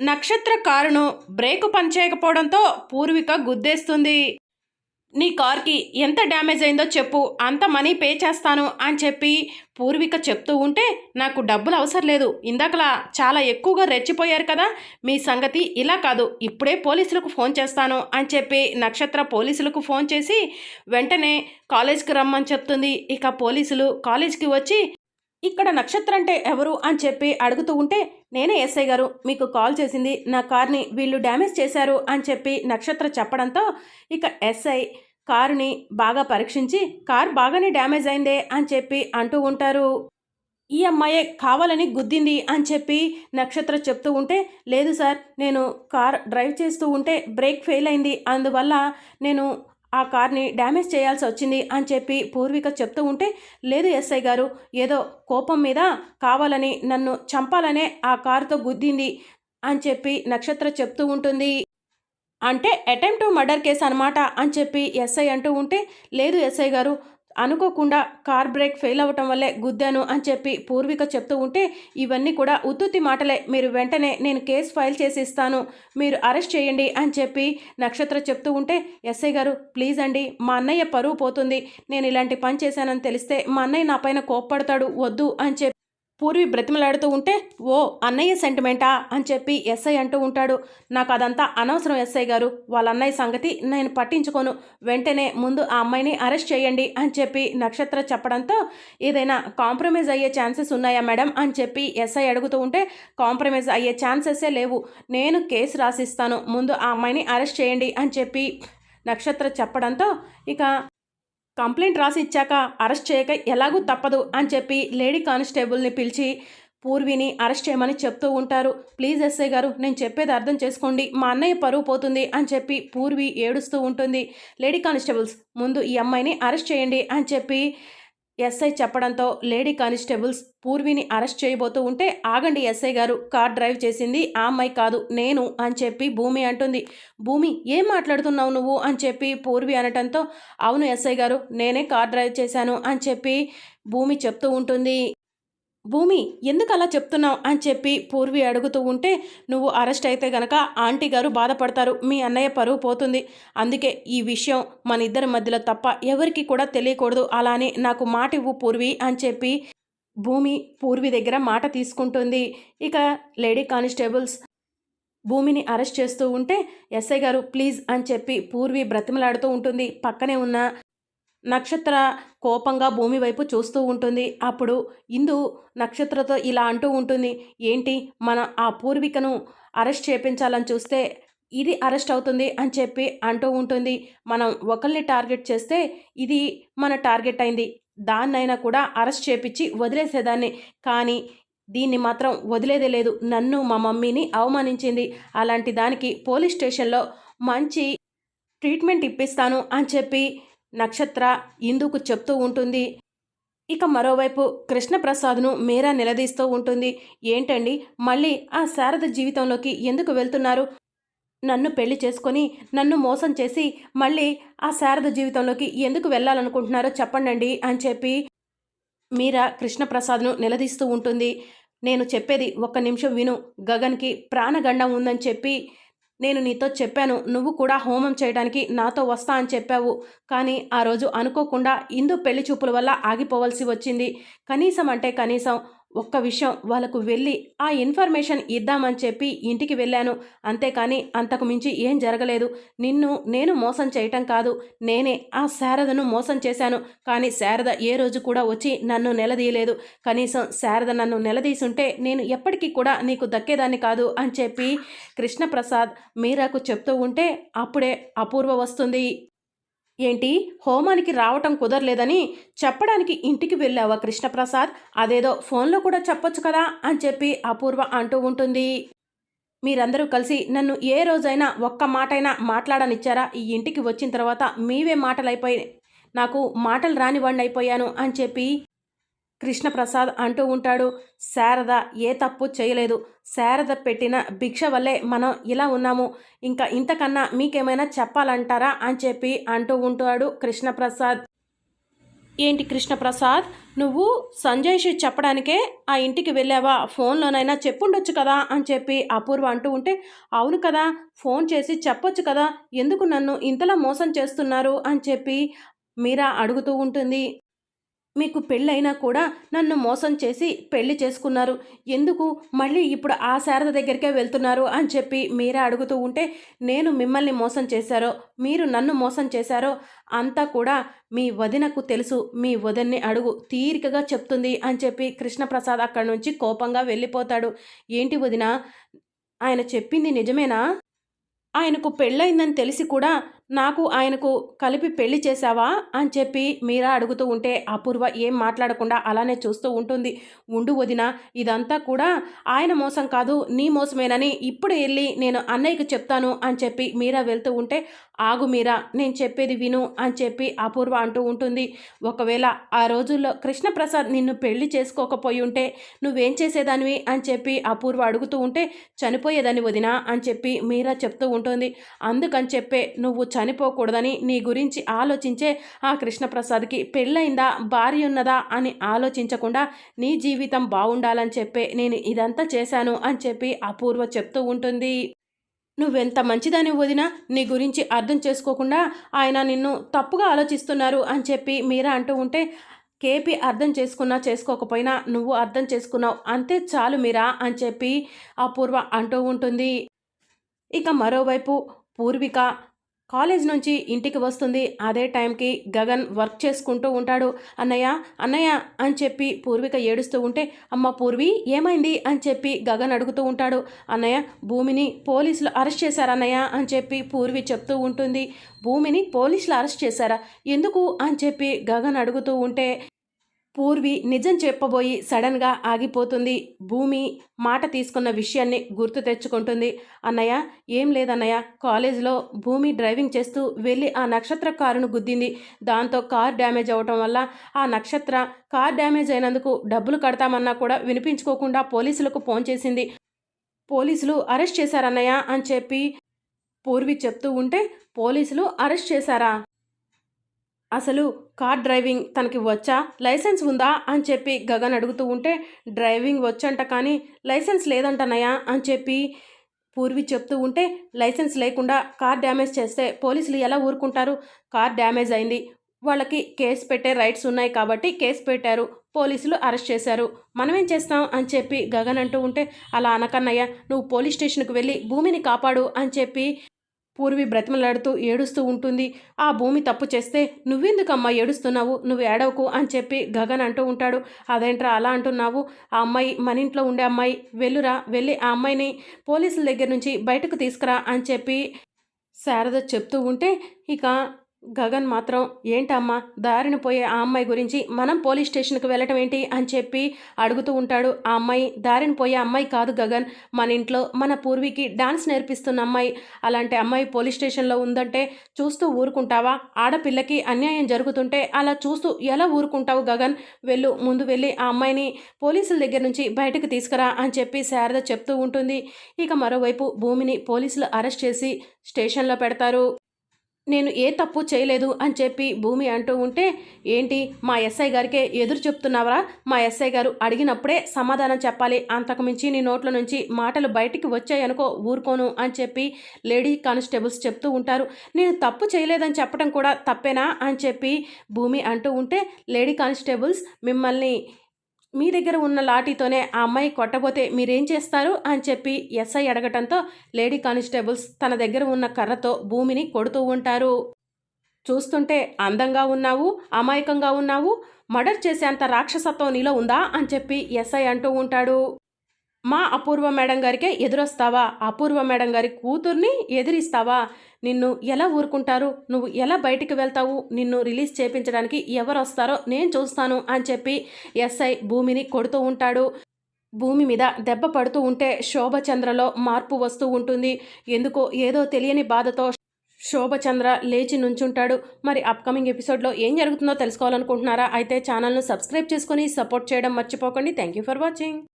నక్షత్ర కారును బ్రేకు పనిచేయకపోవడంతో పూర్విక గుద్దేస్తుంది. నీ కార్కి ఎంత డ్యామేజ్ అయిందో చెప్పు అంత మనీ పే చేస్తాను అని చెప్పి పూర్విక చెప్తూ ఉంటే నాకు డబ్బులు అవసరం లేదు. ఇందాకలా చాలా ఎక్కువగా రెచ్చిపోయారు కదా మీ సంగతి ఇలా కాదు ఇప్పుడే పోలీసులకు ఫోన్ చేస్తాను అని చెప్పి నక్షత్ర పోలీసులకు ఫోన్ చేసి వెంటనే కాలేజ్కి రమ్మని చెప్తుంది. ఇక పోలీసులు కాలేజ్కి వచ్చి ఇక్కడ నక్షత్ర అంటే ఎవరు అని చెప్పి అడుగుతూ ఉంటే నేనే ఎస్ఐ గారు మీకు కాల్ చేసింది నా కార్ని వీళ్ళు డ్యామేజ్ చేశారు అని చెప్పి నక్షత్ర చెప్పడంతో ఇక ఎస్ఐ కారుని బాగా పరీక్షించి కార్ బాగానే డ్యామేజ్ అయిందే అని చెప్పి అంటూ ఉంటారు. ఈ అమ్మాయే కావాలని గుద్దింది అని చెప్పి నక్షత్ర చెప్తూ ఉంటే లేదు సార్ నేను కార్ డ్రైవ్ చేస్తూ ఉంటే బ్రేక్ ఫెయిల్ అయింది అందువల్ల నేను ఆ కార్ని డ్యామేజ్ చేయాల్సి వచ్చింది అని చెప్పి పూర్విక చెప్తూ ఉంటే లేదు ఎస్ఐ గారు ఏదో కోపం మీద కావాలని నన్ను చంపాలనే ఆ కారుతో గుద్దింది అని చెప్పి నక్షత్ర చెప్తూ ఉంటుంది. అంటే అటెంప్ట్ టు మర్డర్ కేసు అనమాట అని చెప్పి ఎస్ఐ అంటూ ఉంటే లేదు ఎస్ఐ గారు అనుకోకుండా కార్ బ్రేక్ ఫెయిల్ అవ్వటం వల్లే గుద్దాను అని చెప్పి పూర్విక చెప్తూ ఉంటే ఇవన్నీ కూడా ఉత్తుత్తి మాటలే. మీరు వెంటనే నేను కేసు ఫైల్ చేసి ఇస్తాను మీరు అరెస్ట్ చేయండి అని చెప్పి నక్షత్ర చెప్తూ ఉంటే ఎస్ఐ గారు ప్లీజ్ అండి మా అన్నయ్య పరువు పోతుంది. నేను ఇలాంటి పని చేశానని తెలిస్తే మా అన్నయ్య నా పైన కోప్పడతాడు వద్దు అని చెప్పి పూర్వి బ్రతిమలాడుతూ ఉంటే ఓ అన్నయ్య సెంటిమెంటా? అని చెప్పి ఎస్ఐ అంటూ ఉంటాడు. నాకు అదంతా అనవసరం ఎస్ఐ గారు. వాళ్ళ అన్నయ్య సంగతి నేను పట్టించుకోను. వెంటనే ముందు ఆ అమ్మాయిని అరెస్ట్ చేయండి అని చెప్పి నక్షత్ర చెప్పడంతో ఏదైనా కాంప్రమైజ్ అయ్యే ఛాన్సెస్ ఉన్నాయా మేడం? అని చెప్పి ఎస్ఐ అడుగుతూ ఉంటే కాంప్రమైజ్ అయ్యే ఛాన్సెసే లేవు. నేను కేసు రాసిస్తాను. ముందు ఆ అమ్మాయిని అరెస్ట్ చేయండి అని చెప్పి నక్షత్ర చెప్పడంతో ఇక కంప్లైంట్ రాసి ఇచ్చాక అరెస్ట్ చేయక ఎలాగూ తప్పదు అని చెప్పి లేడీ కానిస్టేబుల్ని పిలిచి పూర్విని అరెస్ట్ చేయమని చెప్తూ ఉంటారు. ప్లీజ్ ఎస్ఐ గారు నేను చెప్పేది అర్థం చేసుకోండి. మా అన్నయ్య పరువు పోతుంది అని చెప్పి పూర్వి ఏడుస్తూ ఉంటుంది. లేడీ కానిస్టేబుల్స్ ముందు ఈ అమ్మాయిని అరెస్ట్ చేయండి అని చెప్పి ఎస్ఐ చెప్పడంతో లేడీ కానిస్టేబుల్స్ పూర్విని అరెస్ట్ చేయబోతూ ఉంటే ఆగండి ఎస్ఐ గారు కార్ డ్రైవ్ చేసింది ఆ అమ్మాయి కాదు నేను అని చెప్పి భూమి అంటుంది. భూమి ఏం మాట్లాడుతున్నావు నువ్వు? అని చెప్పి పూర్వి అనటంతో అవును ఎస్ఐ గారు నేనే కార్ డ్రైవ్ చేశాను అని చెప్పి భూమి చెప్తూ ఉంటుంది. భూమి ఎందుకు అలా చెప్తున్నావు? అని చెప్పి పూర్వి అడుగుతూ ఉంటే నువ్వు అరెస్ట్ అయితే గనక ఆంటీ గారు బాధపడతారు మీ అన్నయ్య పరువు పోతుంది. అందుకే ఈ విషయం మన ఇద్దరి మధ్యలో తప్ప ఎవరికి కూడా తెలియకూడదు. అలానే నాకు మాట ఇవ్వు పూర్వి అని చెప్పి భూమి పూర్వి దగ్గర మాట తీసుకుంటుంది. ఇక లేడీ కానిస్టేబుల్స్ భూమిని అరెస్ట్ చేస్తూ ఉంటే ఎస్ఐ గారు ప్లీజ్ అని చెప్పి పూర్వి బ్రతిమలాడుతూ ఉంటుంది. పక్కనే ఉన్న నక్షత్ర కోపంగా భూమి వైపు చూస్తూ ఉంటుంది. అప్పుడు ఇందు నక్షత్రతో ఇలా అంటూ ఉంటుంది. ఏంటి? మన ఆ పూర్వికను అరెస్ట్ చేపించాలని చూస్తే ఇది అరెస్ట్ అవుతుంది అని చెప్పి అంటూ ఉంటుంది. మనం ఒకరిని టార్గెట్ చేస్తే ఇది మన టార్గెట్ అయింది. దాన్నైనా కూడా అరెస్ట్ చేపించి వదిలేసేదాన్ని. కానీ దీన్ని మాత్రం వదిలేదే లేదు. నన్ను మా మమ్మీని అవమానించింది. అలాంటి దానికి పోలీస్ స్టేషన్లో మంచి ట్రీట్మెంట్ ఇప్పిస్తాను అని చెప్పి నక్షత్ర ఇందుకు చెప్తూ ఉంటుంది. ఇక మరోవైపు కృష్ణప్రసాద్ను మీరా నిలదీస్తూ ఉంటుంది. ఏంటండి? మళ్ళీ ఆ శారద జీవితంలోకి ఎందుకు వెళ్తున్నారు? నన్ను పెళ్ళి చేసుకొని నన్ను మోసం చేసి మళ్ళీ ఆ శారద జీవితంలోకి ఎందుకు వెళ్ళాలనుకుంటున్నారో చెప్పండి అని చెప్పి మీరా కృష్ణప్రసాద్ను నిలదీస్తూ ఉంటుంది. నేను చెప్పేది ఒక్క నిమిషం విను. గగన్కి ప్రాణగండం ఉందని చెప్పి నేను నీతో చెప్పాను నువ్వు కూడా హోమం చేయడానికి నాతో వస్తా అని చెప్పావు. కానీ ఆ రోజు అనుకోకుండా ఇందు పెళ్ళి చూపుల వల్ల ఆగిపోవలసి వచ్చింది. కనీసం అంటే కనీసం ఒక్క విషయం వాళ్ళకు వెళ్ళి ఆ ఇన్ఫర్మేషన్ ఇద్దామని చెప్పి ఇంటికి వెళ్ళాను. అంతేకాని అంతకు మించి ఏం జరగలేదు. నిన్ను నేను మోసం చేయటం కాదు. నేనే ఆ శారదను మోసం చేశాను. కానీ శారద ఏ రోజు కూడా వచ్చి నన్ను నిలదీయలేదు. కనీసం శారద నన్ను నిలదీసుంటే నేను ఎప్పటికీ కూడా నీకు దక్కేదాన్ని కాదు అని చెప్పి కృష్ణప్రసాద్ మీరాకు చెప్తూ ఉంటే అప్పుడే అపూర్వ వస్తుంది. ఏంటి? హోమానికి రావటం కుదరలేదని చెప్పడానికి ఇంటికి వెళ్ళావా కృష్ణప్రసాద్? అదేదో ఫోన్లో కూడా చెప్పొచ్చు కదా అని చెప్పి అపూర్వ అంటూ ఉంటుంది. మీరందరూ కలిసి నన్ను ఏ రోజైనా ఒక్క మాటైనా మాట్లాడనిచ్చారా? ఈ ఇంటికి వచ్చిన తర్వాత మీవే మాటలైపోయి నాకు మాటలు రానివ్వండి అయిపోయాను అని చెప్పి కృష్ణప్రసాద్ అంటూ ఉంటాడు శారద ఏ తప్పు చేయలేదు. శారద పెట్టిన భిక్ష వల్లే మనం ఇలా ఉన్నాము. ఇంకా ఇంతకన్నా మీకేమైనా చెప్పాలంటారా? అని చెప్పి అంటూ ఉంటాడు కృష్ణప్రసాద్. ఏంటి కృష్ణప్రసాద్? నువ్వు సంజయ్ చెప్పడానికే ఆ ఇంటికి వెళ్ళావా? ఫోన్లోనైనా చెప్పుండొచ్చు కదా? అని చెప్పి అపూర్వ అంటూ ఉంటే అవును కదా ఫోన్ చేసి చెప్పొచ్చు కదా. ఎందుకు నన్ను ఇంతలా మోసం చేస్తున్నారు? అని చెప్పి మీరా అడుగుతూ ఉంటుంది. మీకు పెళ్ళైనా కూడా నన్ను మోసం చేసి పెళ్ళి చేసుకున్నారు. ఎందుకు? మళ్ళీ ఇప్పుడు ఆ శారద దగ్గరికే వెళ్తున్నారు అని చెప్పి మీరే అడుగుతూ ఉంటే నేను మిమ్మల్ని మోసం చేశారో మీరు నన్ను మోసం చేశారో అంతా కూడా మీ వదినకు తెలుసు. మీ వదిన్ని అడుగు తీరికగా చెప్తుంది అని చెప్పి కృష్ణప్రసాద్ అక్కడి నుంచి కోపంగా వెళ్ళిపోతాడు. ఏంటి వదిన? ఆయన చెప్పింది నిజమేనా? ఆయనకు పెళ్ళయిందని తెలిసి కూడా నాకు ఆయనకు కలిపి పెళ్ళి చేశావా అని చెప్పి మీరా అడుగుతూ ఉంటే అపూర్వ ఏం మాట్లాడకుండా అలానే చూస్తూ ఉంటుంది. ఉండు వదిన ఇదంతా కూడా ఆయన మోసం కాదు నీ మోసమేనని ఇప్పుడు వెళ్ళి నేను అన్నయ్యకు చెప్తాను అని చెప్పి మీరా వెళ్తూ ఉంటే ఆగు మీరా నేను చెప్పేది విను అని చెప్పి అపూర్వ అంటూ ఉంటుంది. ఒకవేళ ఆ రోజుల్లో కృష్ణప్రసాద్ నిన్ను పెళ్ళి చేసుకోకపోయి ఉంటే నువ్వేం చేసేదానివి అని చెప్పి అపూర్వ అడుగుతూ ఉంటే చనిపోయేదాన్ని వదినా అని చెప్పి మీరా చెప్తూ ఉంటుంది. అందుకని చెప్పే నువ్వు చనిపోకూడదని నీ గురించి ఆలోచించే ఆ కృష్ణప్రసాద్కి పెళ్ళైందా భార్య ఉన్నదా అని ఆలోచించకుండా నీ జీవితం బాగుండాలని చెప్పే నేను ఇదంతా చేశాను అని చెప్పి అపూర్వ చెప్తూ ఉంటుంది. నువ్వెంత మంచిదని వదినా నీ గురించి అర్థం చేసుకోకుండా ఆయన నిన్ను తప్పుగా ఆలోచిస్తున్నారు అని చెప్పి మీరా అంటూ ఉంటే కేపీ అర్థం చేసుకున్నా చేసుకోకపోయినా నువ్వు అర్థం చేసుకున్నావు. అంతే చాలు మీరా అని చెప్పి అపూర్వ అంటూ ఉంటుంది. ఇక మరోవైపు పూర్విక కాలేజ్ నుంచి ఇంటికి వస్తుంది. అదే టైంకి గగన్ వర్క్ చేసుకుంటూ ఉంటాడు. అన్నయ్య అన్నయ్య అని చెప్పి పూర్విక ఏడుస్తూ ఉంటే అమ్మ పూర్వి ఏమైంది? అని చెప్పి గగన్ అడుగుతూ ఉంటాడు. అన్నయ్య భూమిని పోలీసులు అరెస్ట్ చేశారన్నయ్య అని చెప్పి పూర్వి చెప్తూ ఉంటుంది. భూమిని పోలీసులు అరెస్ట్ చేశారా? ఎందుకు? అని చెప్పి గగన్ అడుగుతూ ఉంటే పూర్వి నిజం చెప్పబోయి సడన్గా ఆగిపోతుంది. భూమి మాట తీసుకున్న విషయాన్ని గుర్తు తెచ్చుకుంటుంది. అన్నయ్య ఏం లేదన్నయ్య. కాలేజీలో భూమి డ్రైవింగ్ చేస్తూ వెళ్ళి ఆ నక్షత్ర కారును గుద్దింది. దాంతో కార్ డ్యామేజ్ అవ్వటం వల్ల ఆ నక్షత్ర కార్ డ్యామేజ్ అయినందుకు డబ్బులు కడతామన్నా కూడా వినిపించుకోకుండా పోలీసులకు ఫోన్ చేసింది. పోలీసులు అరెస్ట్ చేశారన్నయ్య అని చెప్పి పూర్వి చెప్తూ ఉంటే పోలీసులు అరెస్ట్ చేశారా? అసలు కార్ డ్రైవింగ్ తనకి వచ్చా? లైసెన్స్ ఉందా? అని చెప్పి గగన్ అడుగుతూ ఉంటే డ్రైవింగ్ వచ్చంట కానీ లైసెన్స్ లేదంటనయా అని చెప్పి పూర్వి చెప్తూ ఉంటే లైసెన్స్ లేకుండా కార్ డ్యామేజ్ చేస్తే పోలీసులు ఎలా ఊరుకుంటారు? కార్ డ్యామేజ్ అయింది. వాళ్ళకి కేసు పెట్టే రైట్స్ ఉన్నాయి కాబట్టి కేసు పెట్టారు. పోలీసులు అరెస్ట్ చేశారు. మనమేం చేస్తాం? అని చెప్పి గగన్ అంటూ ఉంటే అలా అనకన్నయ్య నువ్వు పోలీస్ స్టేషన్కి వెళ్ళి భూమిని కాపాడు అని చెప్పి పూర్వి బ్రతిమలాడుతూ ఏడుస్తూ ఉంటుంది. ఆ భూమి తప్పు చేస్తే నువ్వెందుకమ్మా ఏడుస్తున్నావు? నువ్వు ఏడవకు అని చెప్పి గగన్ అంటూ ఉంటాడు. అదేంట్రా అలా అంటున్నావు? ఆ అమ్మాయి మన ఇంట్లో ఉండే అమ్మాయి వెళ్ళురా వెళ్ళి ఆ అమ్మాయిని పోలీసుల దగ్గర నుంచి బయటకు తీసుకురా అని చెప్పి శారద చెప్తూ ఉంటే ఇక గగన్ మాత్రం ఏంటమ్మా దారిని పోయే ఆ అమ్మాయి గురించి మనం పోలీస్ స్టేషన్కి వెళ్ళటం ఏంటి? అని చెప్పి అడుగుతూ ఉంటాడు. ఆ అమ్మాయి దారిని పోయే అమ్మాయి కాదు గగన్. మన ఇంట్లో మన పూర్వీకి డాన్స్ నేర్పిస్తున్న అమ్మాయి. అలాంటి అమ్మాయి పోలీస్ స్టేషన్లో ఉందంటే చూస్తూ ఊరుకుంటావా? ఆడపిల్లకి అన్యాయం జరుగుతుంటే అలా చూస్తూ ఎలా ఊరుకుంటావు గగన్? వెళ్ళు ముందు వెళ్ళి ఆ అమ్మాయిని పోలీసుల దగ్గర నుంచి బయటకు తీసుకురా అని చెప్పి శారద చెప్తూ ఉంటుంది. ఇక మరోవైపు భూమిని పోలీసులు అరెస్ట్ చేసి స్టేషన్లో పెడతారు. నేను ఏ తప్పు చేయలేదు అని చెప్పి భూమి అంటూ ఉంటే ఏంటి? మా ఎస్ఐ గారికే ఎదురు చెప్తున్నావరా? మా ఎస్ఐ గారు అడిగినప్పుడే సమాధానం చెప్పాలి. అంతకుమించి నీ నోట్ల నుంచి మాటలు బయటికి వచ్చాయనుకో ఊరుకోను అని చెప్పి లేడీ కానిస్టేబుల్స్ చెప్తూ ఉంటారు. నేను తప్పు చేయలేదని చెప్పడం కూడా తప్పేనా అని చెప్పి భూమి అంటూ ఉంటే లేడీ కానిస్టేబుల్స్ మిమ్మల్ని మీ దగ్గర ఉన్న లాఠీతోనే ఆ అమ్మాయి కొట్టబోతే మీరేం చేస్తారు అని చెప్పి ఎస్ఐ అడగటంతో లేడీ కానిస్టేబుల్స్ తన దగ్గర ఉన్న కర్రతో భూమిని కొడుతూ ఉంటారు. చూస్తుంటే అందంగా ఉన్నావు అమాయకంగా ఉన్నావు మర్డర్ చేసేంత రాక్షసత్వం నీలో ఉందా అని చెప్పి ఎస్ఐ అంటూ ఉంటాడు. మా అపూర్వ మేడం గారికే ఎదురొస్తావా? అపూర్వ మేడం గారి కూతుర్ని ఎదిరిస్తావా? నిన్ను ఎలా ఊరుకుంటారు? నువ్వు ఎలా బయటికి వెళ్తావు? నిన్ను రిలీజ్ చేయించడానికి ఎవరు వస్తారో నేను చూస్తాను అని చెప్పి ఎస్ఐ భూమిని కొడుతూ ఉంటాడు. భూమి మీద దెబ్బ పడుతూ ఉంటే శోభచంద్రలో మార్పు వస్తూ ఉంటుంది. ఎందుకో ఏదో తెలియని బాధతో శోభచంద్ర లేచి నుంచుంటాడు. మరి అప్కమింగ్ ఎపిసోడ్లో ఏం జరుగుతుందో తెలుసుకోవాలనుకుంటున్నారా? అయితే ఛానల్ను సబ్స్క్రైబ్ చేసుకొని సపోర్ట్ చేయడం మర్చిపోకండి. Thank you for watching.